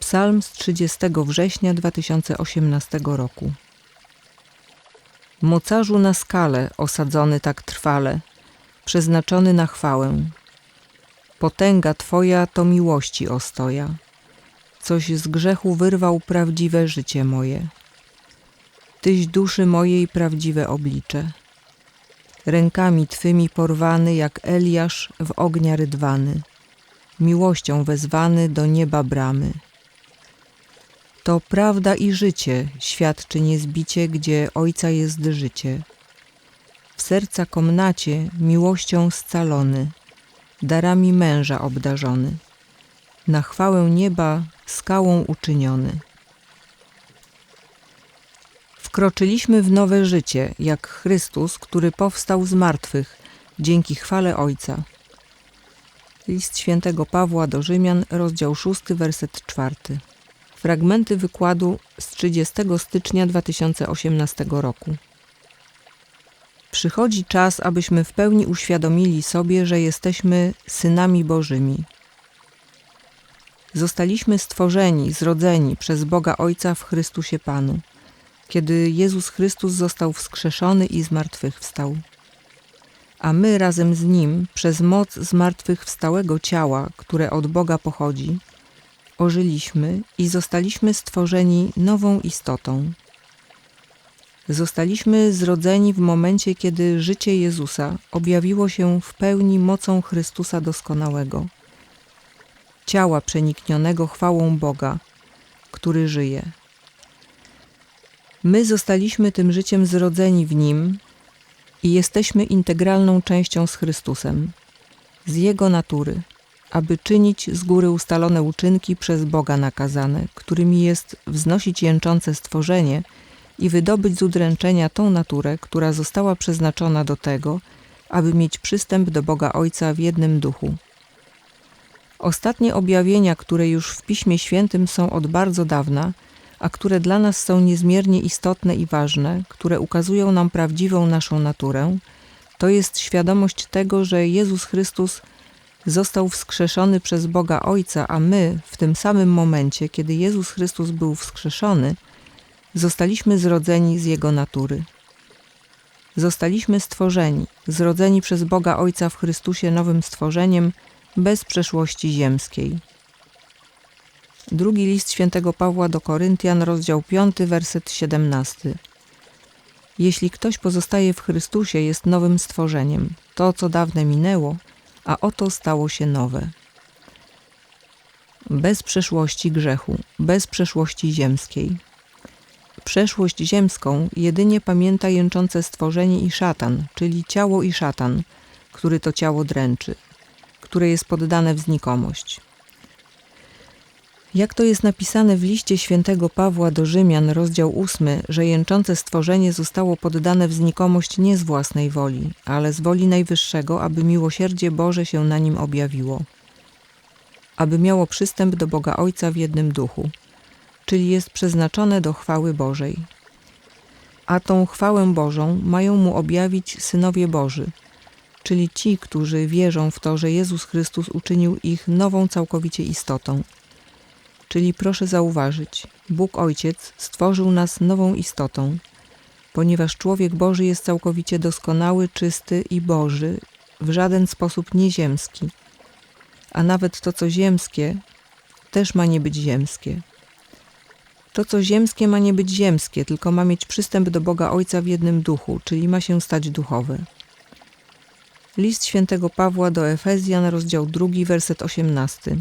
Psalm z 30 września 2018 roku. Mocarzu na skale, osadzony tak trwale, przeznaczony na chwałę. Potęga Twoja to miłości ostoja. Coś z grzechu wyrwał prawdziwe życie moje. Tyś duszy mojej prawdziwe oblicze. Rękami Twymi porwany jak Eliasz w ognia rydwany. Miłością wezwany do nieba bramy. To prawda i życie świadczy niezbicie, gdzie Ojca jest życie. W serca komnacie miłością scalony, darami męża obdarzony, na chwałę nieba skałą uczyniony. Wkroczyliśmy w nowe życie, jak Chrystus, który powstał z martwych dzięki chwale Ojca. List świętego Pawła do Rzymian, rozdział 6, werset 4. Fragmenty wykładu z 30 stycznia 2018 roku. Przychodzi czas, abyśmy w pełni uświadomili sobie, że jesteśmy synami Bożymi. Zostaliśmy stworzeni, zrodzeni przez Boga Ojca w Chrystusie Panu, kiedy Jezus Chrystus został wskrzeszony i zmartwychwstał. A my razem z Nim, przez moc zmartwychwstałego ciała, które od Boga pochodzi, ożyliśmy i zostaliśmy stworzeni nową istotą. Zostaliśmy zrodzeni w momencie, kiedy życie Jezusa objawiło się w pełni mocą Chrystusa doskonałego, ciała przeniknionego chwałą Boga, który żyje. My zostaliśmy tym życiem zrodzeni w Nim i jesteśmy integralną częścią z Chrystusem, z Jego natury aby czynić z góry ustalone uczynki przez Boga nakazane, którymi jest wznosić jęczące stworzenie i wydobyć z udręczenia tą naturę, która została przeznaczona do tego, aby mieć przystęp do Boga Ojca w jednym duchu. Ostatnie objawienia, które już w Piśmie Świętym są od bardzo dawna, a które dla nas są niezmiernie istotne i ważne, które ukazują nam prawdziwą naszą naturę, to jest świadomość tego, że Jezus Chrystus został wskrzeszony przez Boga Ojca, a my w tym samym momencie, kiedy Jezus Chrystus był wskrzeszony, zostaliśmy zrodzeni z Jego natury. Zostaliśmy stworzeni, zrodzeni przez Boga Ojca w Chrystusie nowym stworzeniem, bez przeszłości ziemskiej. Drugi list świętego Pawła do Koryntian, rozdział 5, werset 17. Jeśli ktoś pozostaje w Chrystusie, jest nowym stworzeniem. To, co dawne minęło, a oto stało się nowe. Bez przeszłości grzechu, bez przeszłości ziemskiej. Przeszłość ziemską jedynie pamięta jęczące stworzenie i szatan, czyli ciało i szatan, który to ciało dręczy, które jest poddane w znikomość. Jak to jest napisane w liście świętego Pawła do Rzymian, rozdział 8, że jęczące stworzenie zostało poddane w znikomość nie z własnej woli, ale z woli Najwyższego, aby miłosierdzie Boże się na nim objawiło. Aby miało przystęp do Boga Ojca w jednym duchu, czyli jest przeznaczone do chwały Bożej. A tą chwałę Bożą mają mu objawić synowie Boży, czyli ci, którzy wierzą w to, że Jezus Chrystus uczynił ich nową całkowicie istotą – Czyli proszę zauważyć, Bóg Ojciec stworzył nas nową istotą, ponieważ człowiek Boży jest całkowicie doskonały, czysty i Boży, w żaden sposób nieziemski. A nawet to, co ziemskie, też ma nie być ziemskie. To, co ziemskie, ma nie być ziemskie, tylko ma mieć przystęp do Boga Ojca w jednym duchu, czyli ma się stać duchowe. List świętego Pawła do Efezjan, rozdział 2, werset 18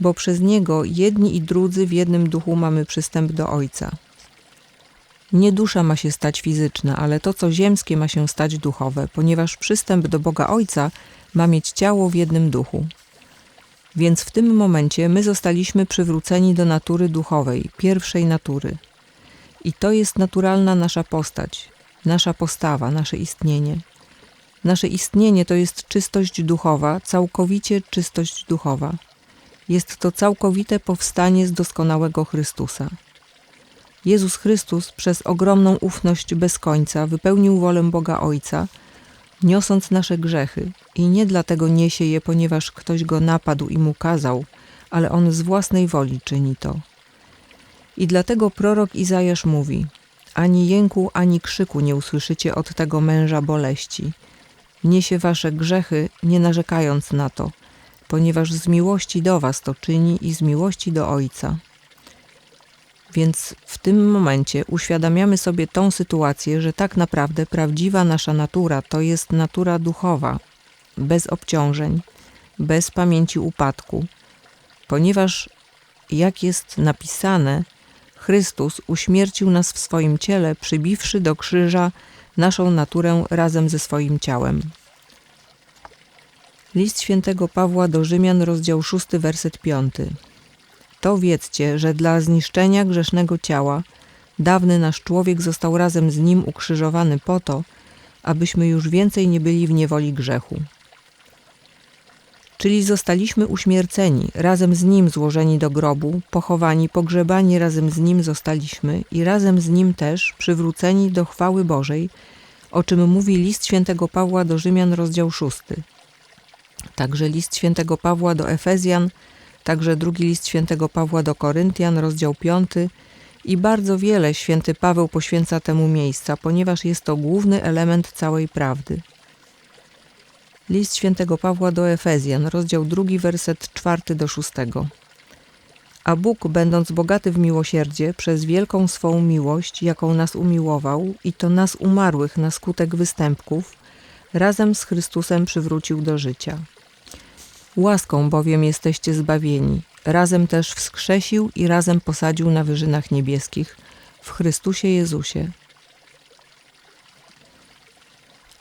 bo przez Niego jedni i drudzy w jednym duchu mamy przystęp do Ojca. Nie dusza ma się stać fizyczna, ale to, co ziemskie, ma się stać duchowe, ponieważ przystęp do Boga Ojca ma mieć ciało w jednym duchu. Więc w tym momencie my zostaliśmy przywróceni do natury duchowej, pierwszej natury. I to jest naturalna nasza postać, nasza postawa, nasze istnienie. Nasze istnienie to jest czystość duchowa, całkowicie czystość duchowa. Jest to całkowite powstanie z doskonałego Chrystusa. Jezus Chrystus przez ogromną ufność bez końca wypełnił wolę Boga Ojca, niosąc nasze grzechy i nie dlatego niesie je, ponieważ ktoś go napadł i mu kazał, ale on z własnej woli czyni to. I dlatego prorok Izajasz mówi: Ani jęku, ani krzyku nie usłyszycie od tego męża boleści. Niesie wasze grzechy, nie narzekając na to, ponieważ z miłości do was to czyni i z miłości do Ojca. Więc w tym momencie uświadamiamy sobie tą sytuację, że tak naprawdę prawdziwa nasza natura to jest natura duchowa, bez obciążeń, bez pamięci upadku, ponieważ, jak jest napisane, Chrystus uśmiercił nas w swoim ciele, przybiwszy do krzyża naszą naturę razem ze swoim ciałem. List świętego Pawła do Rzymian, rozdział 6, werset 5. To wiedzcie, że dla zniszczenia grzesznego ciała dawny nasz człowiek został razem z nim ukrzyżowany po to, abyśmy już więcej nie byli w niewoli grzechu. Czyli zostaliśmy uśmierceni, razem z nim złożeni do grobu, pochowani, pogrzebani razem z nim zostaliśmy i razem z nim też przywróceni do chwały Bożej, o czym mówi list świętego Pawła do Rzymian, rozdział 6. Także list świętego Pawła do Efezjan, także drugi list świętego Pawła do Koryntian, rozdział 5 i bardzo wiele święty Paweł poświęca temu miejsca, ponieważ jest to główny element całej prawdy. List świętego Pawła do Efezjan, rozdział 2, werset 4 do 6. A Bóg, będąc bogaty w miłosierdzie, przez wielką swą miłość, jaką nas umiłował, i to nas umarłych na skutek występków, razem z Chrystusem przywrócił do życia. Łaską bowiem jesteście zbawieni, razem też wskrzesił i razem posadził na wyżynach niebieskich w Chrystusie Jezusie.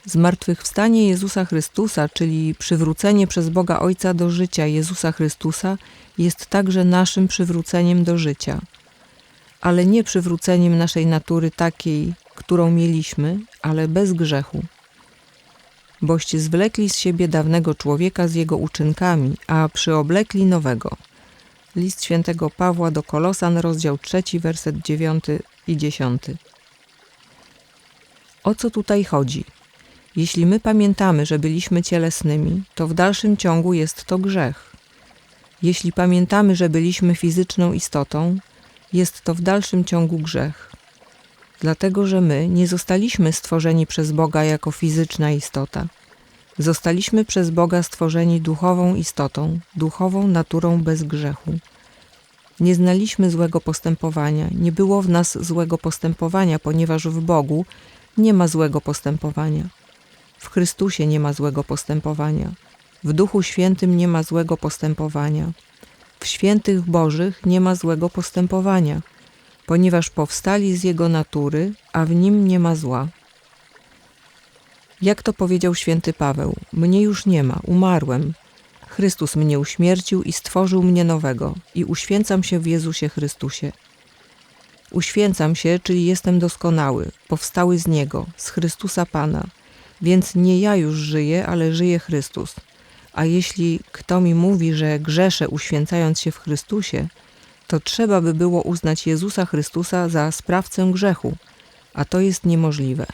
Zmartwychwstanie Jezusa Chrystusa, czyli przywrócenie przez Boga Ojca do życia Jezusa Chrystusa, jest także naszym przywróceniem do życia, ale nie przywróceniem naszej natury takiej, którą mieliśmy, ale bez grzechu boście zwlekli z siebie dawnego człowieka z jego uczynkami, a przyoblekli nowego. List świętego Pawła do Kolosan, rozdział 3, werset 9 i 10. O co tutaj chodzi? Jeśli my pamiętamy, że byliśmy cielesnymi, to w dalszym ciągu jest to grzech. Jeśli pamiętamy, że byliśmy fizyczną istotą, jest to w dalszym ciągu grzech dlatego że my nie zostaliśmy stworzeni przez Boga jako fizyczna istota. Zostaliśmy przez Boga stworzeni duchową istotą, duchową naturą bez grzechu. Nie znaliśmy złego postępowania, nie było w nas złego postępowania, ponieważ w Bogu nie ma złego postępowania. W Chrystusie nie ma złego postępowania. W Duchu Świętym nie ma złego postępowania. W świętych Bożych nie ma złego postępowania ponieważ powstali z jego natury, a w nim nie ma zła. Jak to powiedział święty Paweł: Mnie już nie ma, umarłem. Chrystus mnie uśmiercił i stworzył mnie nowego, i uświęcam się w Jezusie Chrystusie. Uświęcam się, czyli jestem doskonały, powstały z Niego, z Chrystusa Pana, więc nie ja już żyję, ale żyje Chrystus. A jeśli kto mi mówi, że grzeszę uświęcając się w Chrystusie, to trzeba by było uznać Jezusa Chrystusa za sprawcę grzechu, a to jest niemożliwe.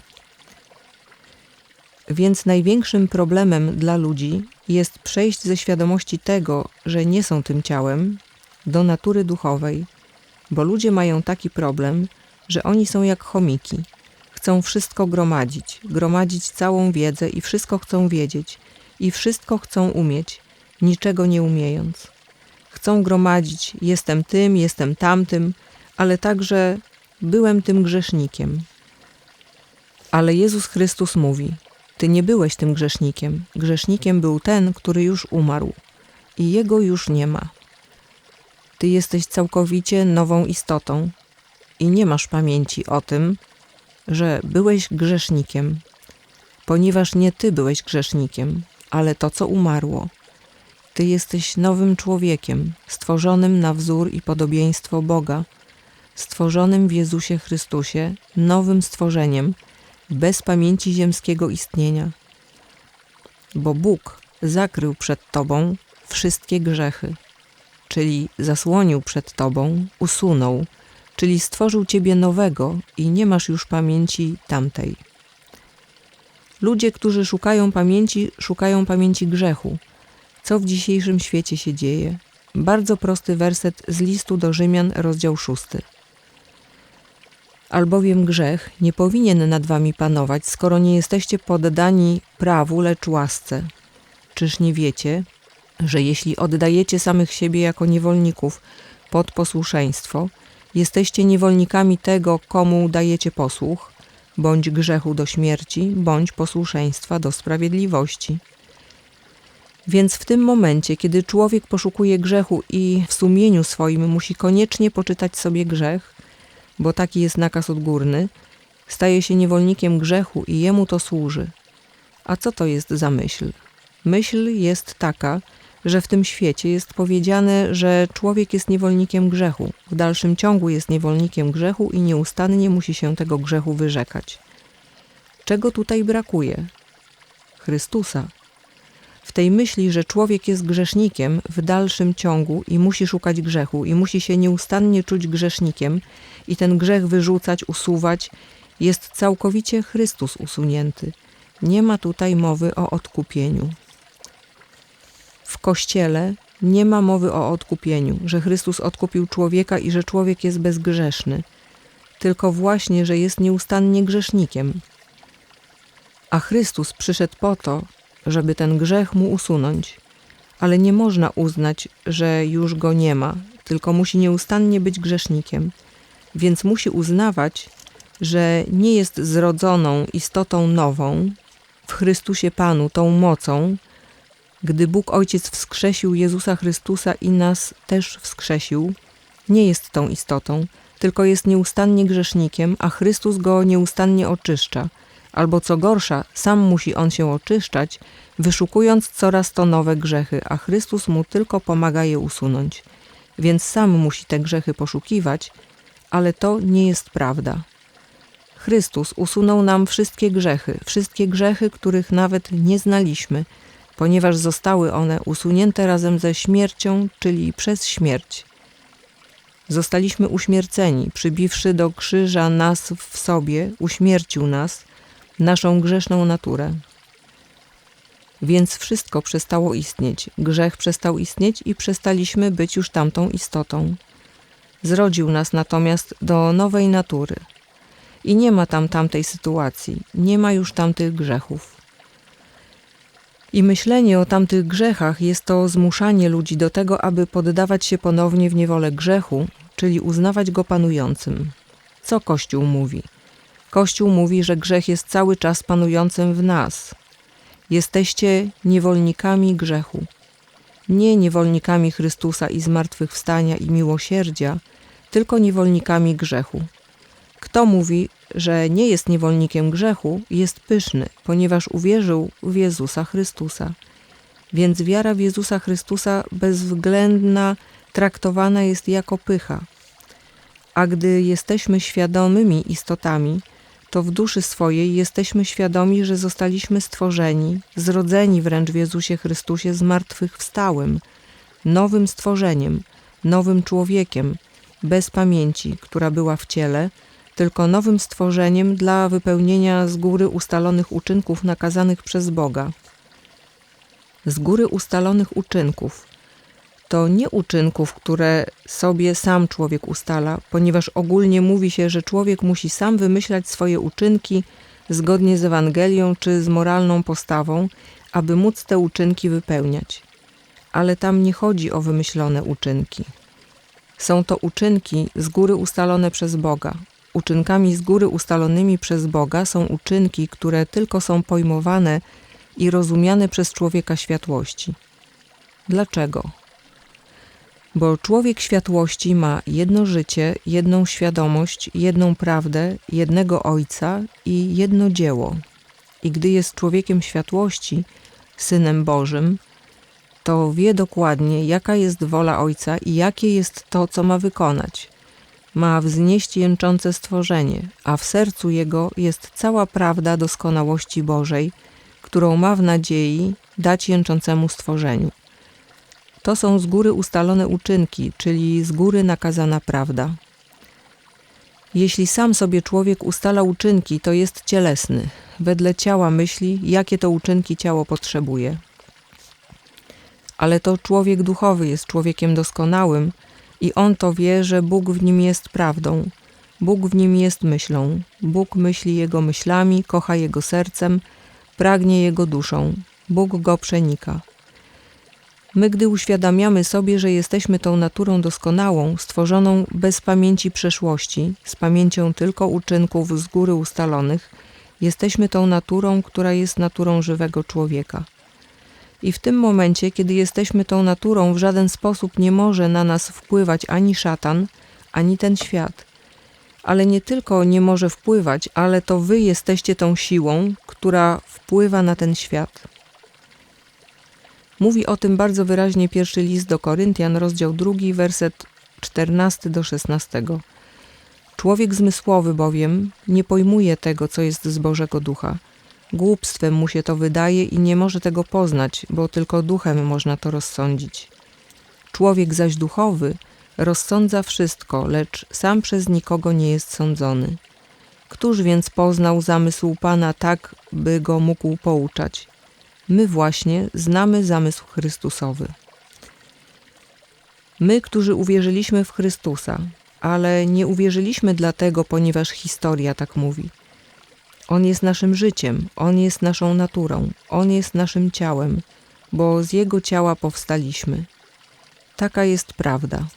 Więc największym problemem dla ludzi jest przejść ze świadomości tego, że nie są tym ciałem, do natury duchowej, bo ludzie mają taki problem, że oni są jak chomiki. Chcą wszystko gromadzić, gromadzić całą wiedzę i wszystko chcą wiedzieć, i wszystko chcą umieć, niczego nie umiejąc chcą gromadzić: jestem tym, jestem tamtym, ale także byłem tym grzesznikiem. Ale Jezus Chrystus mówi: Ty nie byłeś tym grzesznikiem. Grzesznikiem był ten, który już umarł, i jego już nie ma. Ty jesteś całkowicie nową istotą i nie masz pamięci o tym, że byłeś grzesznikiem, ponieważ nie ty byłeś grzesznikiem, ale to, co umarło Ty jesteś nowym człowiekiem, stworzonym na wzór i podobieństwo Boga, stworzonym w Jezusie Chrystusie, nowym stworzeniem, bez pamięci ziemskiego istnienia. Bo Bóg zakrył przed Tobą wszystkie grzechy, czyli zasłonił przed Tobą, usunął, czyli stworzył Ciebie nowego i nie masz już pamięci tamtej. Ludzie, którzy szukają pamięci, szukają pamięci grzechu. Co w dzisiejszym świecie się dzieje? Bardzo prosty werset z listu do Rzymian, rozdział 6. Albowiem grzech nie powinien nad wami panować, skoro nie jesteście poddani prawu, lecz łasce. Czyż nie wiecie, że jeśli oddajecie samych siebie jako niewolników pod posłuszeństwo, jesteście niewolnikami tego, komu dajecie posłuch, bądź grzechu do śmierci, bądź posłuszeństwa do sprawiedliwości. Więc w tym momencie, kiedy człowiek poszukuje grzechu i w sumieniu swoim musi koniecznie poczytać sobie grzech, bo taki jest nakaz odgórny, staje się niewolnikiem grzechu i jemu to służy. A co to jest za myśl? Myśl jest taka, że w tym świecie jest powiedziane, że człowiek jest niewolnikiem grzechu, w dalszym ciągu jest niewolnikiem grzechu i nieustannie musi się tego grzechu wyrzekać. Czego tutaj brakuje? Chrystusa. W tej myśli, że człowiek jest grzesznikiem w dalszym ciągu i musi szukać grzechu i musi się nieustannie czuć grzesznikiem i ten grzech wyrzucać, usuwać, jest całkowicie Chrystus usunięty. Nie ma tutaj mowy o odkupieniu. W Kościele nie ma mowy o odkupieniu, że Chrystus odkupił człowieka i że człowiek jest bezgrzeszny, tylko właśnie, że jest nieustannie grzesznikiem. A Chrystus przyszedł po to, żeby ten grzech mu usunąć, ale nie można uznać, że już go nie ma, tylko musi nieustannie być grzesznikiem, więc musi uznawać, że nie jest zrodzoną istotą nową w Chrystusie Panu, tą mocą, gdy Bóg Ojciec wskrzesił Jezusa Chrystusa i nas też wskrzesił, nie jest tą istotą, tylko jest nieustannie grzesznikiem, a Chrystus go nieustannie oczyszcza, albo co gorsza, sam musi on się oczyszczać, wyszukując coraz to nowe grzechy, a Chrystus mu tylko pomaga je usunąć. Więc sam musi te grzechy poszukiwać, ale to nie jest prawda. Chrystus usunął nam wszystkie grzechy, wszystkie grzechy, których nawet nie znaliśmy, ponieważ zostały one usunięte razem ze śmiercią, czyli przez śmierć. Zostaliśmy uśmierceni, przybiwszy do krzyża nas w sobie, uśmiercił nas, naszą grzeszną naturę. Więc wszystko przestało istnieć, grzech przestał istnieć i przestaliśmy być już tamtą istotą. Zrodził nas natomiast do nowej natury. I nie ma tam tamtej sytuacji, nie ma już tamtych grzechów. I myślenie o tamtych grzechach jest to zmuszanie ludzi do tego, aby poddawać się ponownie w niewolę grzechu, czyli uznawać go panującym. Co Kościół mówi? Kościół mówi, że grzech jest cały czas panującym w nas. Jesteście niewolnikami grzechu. Nie niewolnikami Chrystusa i zmartwychwstania i miłosierdzia, tylko niewolnikami grzechu. Kto mówi, że nie jest niewolnikiem grzechu, jest pyszny, ponieważ uwierzył w Jezusa Chrystusa. Więc wiara w Jezusa Chrystusa bezwzględna traktowana jest jako pycha. A gdy jesteśmy świadomymi istotami, to w duszy swojej jesteśmy świadomi, że zostaliśmy stworzeni, zrodzeni wręcz w Jezusie Chrystusie zmartwychwstałym, nowym stworzeniem, nowym człowiekiem, bez pamięci, która była w ciele, tylko nowym stworzeniem dla wypełnienia z góry ustalonych uczynków nakazanych przez Boga. Z góry ustalonych uczynków to nie uczynków, które sobie sam człowiek ustala, ponieważ ogólnie mówi się, że człowiek musi sam wymyślać swoje uczynki zgodnie z Ewangelią czy z moralną postawą, aby móc te uczynki wypełniać. Ale tam nie chodzi o wymyślone uczynki. Są to uczynki z góry ustalone przez Boga, Uczynkami z góry ustalonymi przez Boga są uczynki, które tylko są pojmowane i rozumiane przez człowieka światłości. Dlaczego? Bo człowiek światłości ma jedno życie, jedną świadomość, jedną prawdę, jednego Ojca i jedno dzieło. I gdy jest człowiekiem światłości, synem Bożym, to wie dokładnie, jaka jest wola Ojca i jakie jest to, co ma wykonać. Ma wznieść jęczące stworzenie, a w sercu Jego jest cała prawda doskonałości Bożej, którą ma w nadziei dać jęczącemu stworzeniu. To są z góry ustalone uczynki, czyli z góry nakazana prawda. Jeśli sam sobie człowiek ustala uczynki, to jest cielesny. Wedle ciała myśli, jakie to uczynki ciało potrzebuje. Ale to człowiek duchowy jest człowiekiem doskonałym i on to wie, że Bóg w nim jest prawdą. Bóg w nim jest myślą. Bóg myśli jego myślami, kocha jego sercem, pragnie jego duszą. Bóg go przenika. My, gdy uświadamiamy sobie, że jesteśmy tą naturą doskonałą, stworzoną bez pamięci przeszłości, z pamięcią tylko uczynków z góry ustalonych, jesteśmy tą naturą, która jest naturą żywego człowieka. I w tym momencie, kiedy jesteśmy tą naturą, w żaden sposób nie może na nas wpływać ani szatan, ani ten świat. Ale nie tylko nie może wpływać, ale to wy jesteście tą siłą, która wpływa na ten świat. Mówi o tym bardzo wyraźnie pierwszy list do Koryntian, rozdział drugi, werset 14 do 16. Człowiek zmysłowy bowiem nie pojmuje tego, co jest z Bożego Ducha. Głupstwem mu się to wydaje i nie może tego poznać, bo tylko duchem można to rozsądzić. Człowiek zaś duchowy rozsądza wszystko, lecz sam przez nikogo nie jest sądzony. Któż więc poznał zamysł Pana tak, by go mógł pouczać? My właśnie znamy zamysł Chrystusowy. My, którzy uwierzyliśmy w Chrystusa, ale nie uwierzyliśmy dlatego, ponieważ historia tak mówi. On jest naszym życiem, On jest naszą naturą, On jest naszym ciałem, bo z Jego ciała powstaliśmy. Taka jest prawda.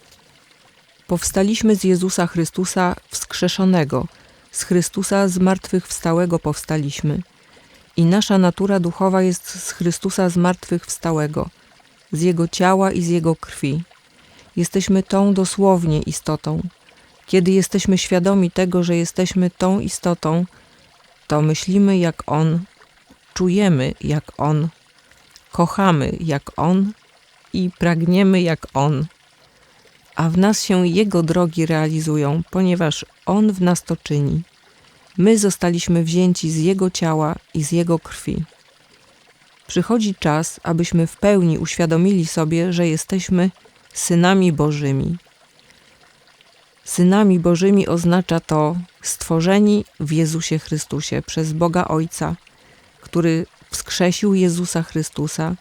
Powstaliśmy z Jezusa Chrystusa wskrzeszonego, z Chrystusa zmartwychwstałego powstaliśmy – i nasza natura duchowa jest z Chrystusa zmartwychwstałego, z Jego ciała i z Jego krwi. Jesteśmy tą dosłownie istotą. Kiedy jesteśmy świadomi tego, że jesteśmy tą istotą, to myślimy jak On, czujemy jak On, kochamy jak On i pragniemy jak On. A w nas się Jego drogi realizują, ponieważ On w nas to czyni. My zostaliśmy wzięci z Jego ciała i z Jego krwi. Przychodzi czas, abyśmy w pełni uświadomili sobie, że jesteśmy synami Bożymi. Synami Bożymi oznacza to stworzeni w Jezusie Chrystusie przez Boga Ojca, który wskrzesił Jezusa Chrystusa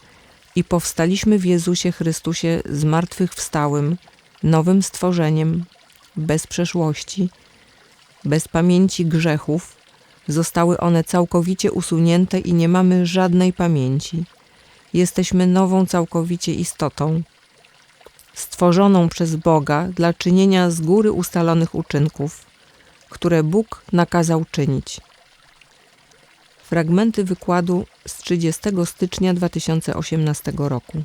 i powstaliśmy w Jezusie Chrystusie zmartwychwstałym, nowym stworzeniem, bez przeszłości, bez pamięci grzechów, zostały one całkowicie usunięte i nie mamy żadnej pamięci. Jesteśmy nową całkowicie istotą, stworzoną przez Boga dla czynienia z góry ustalonych uczynków, które Bóg nakazał czynić. Fragmenty wykładu z 30 stycznia 2018 roku.